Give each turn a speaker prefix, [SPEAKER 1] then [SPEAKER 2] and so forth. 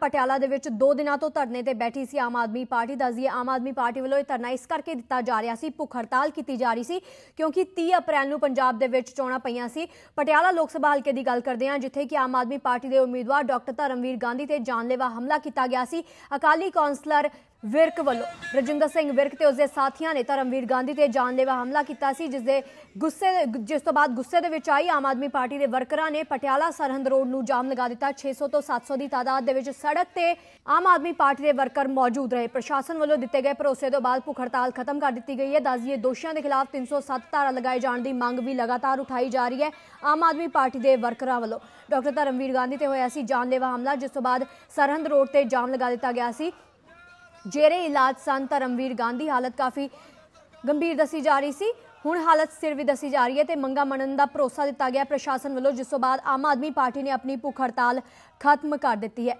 [SPEAKER 1] ਪਟਿਆਲਾ ਦੇ ਵਿੱਚ 2 ਦਿਨਾਂ ਤੋਂ ਧਰਨੇ ਤੇ ਬੈਠੀ ਸੀ ਆਮ ਆਦਮੀ ਪਾਰਟੀ, ਦੱਸਦੀ ਹੈ ਆਮ ਆਦਮੀ ਪਾਰਟੀ ਵੱਲੋਂ ਇਹ ਧਰਨਾ ਇਸ ਕਰਕੇ ਦਿੱਤਾ ਜਾ ਰਿਹਾ ਸੀ, ਭੁੱਖ ਹੜਤਾਲ ਕੀਤੀ ਜਾ ਰਹੀ ਸੀ, ਕਿਉਂਕਿ 30 ਅਪ੍ਰੈਲ ਨੂੰ ਪੰਜਾਬ ਦੇ ਵਿੱਚ ਚੋਣਾਂ ਪਈਆਂ ਸੀ। ਪਟਿਆਲਾ ਲੋਕ ਸਭਾ ਹਲਕੇ ਦੀ ਗੱਲ ਕਰਦੇ ਹਾਂ, ਜਿੱਥੇ ਕਿ ਆਮ ਆਦਮੀ ਪਾਰਟੀ ਦੇ ਉਮੀਦਵਾਰ ਡਾਕਟਰ ਧਰਮਵੀਰ ਗਾਂਧੀ ਤੇ ਜਾਨਲੇਵਾ ਹਮਲਾ ਕੀਤਾ ਗਿਆ ਸੀ। ਅਕਾਲੀ ਕੌਂਸਲਰ ਵਿਰਕ ਵੱਲੋਂ। ਰਜਿੰਦਰ ਸਿੰਘ ਵਿਰਕ ਤੇ ਉਸਦੇ ਸਾਥੀਆਂ ਨੇ ਧਰਮਵੀਰ ਗਾਂਧੀ ਤੇ ਜਾਨਲੇਵਾ ਹਮਲਾ ਕੀਤਾ ਸੀ ਜਿਸ ਦੇ ਗੁੱਸੇ ਜਿਸ ਤੋਂ ਬਾਅਦ ਗੁੱਸੇ ਦੇ ਵਿੱਚ ਆਈ, ਆਮ ਆਦਮੀ ਪਾਰਟੀ ਦੇ ਵਰਕਰਾਂ ਨੇ ਪਟਿਆਲਾ ਸਰਹੰਦ ਰੋਡ ਨੂੰ ਜਾਮ ਲਗਾ ਦਿੱਤਾ। 600 ਤੋਂ 700 ਦੀ ਤਾਦਾਦ ਦੇ ਵਿੱਚ ਸੜਕ ਤੇ ਆਮ ਆਦਮੀ ਪਾਰਟੀ ਦੇ ਵਰਕਰ ਮੌਜੂਦ ਰਹੇ। ਪ੍ਰਸ਼ਾਸਨ ਵੱਲੋਂ ਦਿੱਤੇ ਗਏ ਭਰੋਸੇ ਤੋਂ ਬਾਅਦ ਭੁੱਖ ਹੜਤਾਲ ਖਤਮ ਕਰ ਦਿੱਤੀ ਗਈ ਹੈ। ਦੱਸਦੀਏ, ਦੋਸ਼ੀਆਂ ਦੇ ਖਿਲਾਫ 307 ਧਾਰਾ ਲਗਾਏ ਜਾਣ ਦੀ ਮੰਗ ਵੀ ਲਗਾਤਾਰ ਉਠਾਈ ਜਾ ਰਹੀ ਹੈ ਆਮ ਆਦਮੀ ਪਾਰਟੀ ਦੇ ਵਰਕਰਾਂ ਵੱਲੋਂ। ਡਾਕਟਰ ਧਰਮਵੀਰ ਗਾਂਧੀ ਤੇ ਹੋਇਆ ਸੀ ਜਾਨਲੇਵਾ ਹਮਲਾ, ਜਿਸ ਤੋਂ ਬਾਅਦ ਸਰਹੰਦ ਰੋਡ ਤੇ ਜਾਮ ਲਗਾ ਦਿੱਤਾ ਗਿਆ ਸੀ। ਜੇਰੇ ਇਲਾਜ ਸਨ ਧਰਮਵੀਰ ਗਾਂਧੀ, ਹਾਲਤ ਕਾਫੀ ਗੰਭੀਰ ਦੱਸੀ ਜਾ ਰਹੀ ਸੀ। ਹੁਣ ਹਾਲਤ ਸਿਰ ਵੀ ਦੱਸੀ ਜਾ ਰਹੀ ਹੈ ਤੇ ਮੰਗਾ ਮੰਨਣ ਦਾ ਭਰੋਸਾ ਦਿੱਤਾ ਗਿਆ ਪ੍ਰਸ਼ਾਸਨ ਵੱਲੋਂ, ਜਿਸ ਤੋਂ ਬਾਅਦ ਆਮ ਆਦਮੀ ਪਾਰਟੀ ਨੇ ਆਪਣੀ ਭੁੱਖ ਹੜਤਾਲ ਖਤਮ ਕਰ ਦਿੱਤੀ ਹੈ।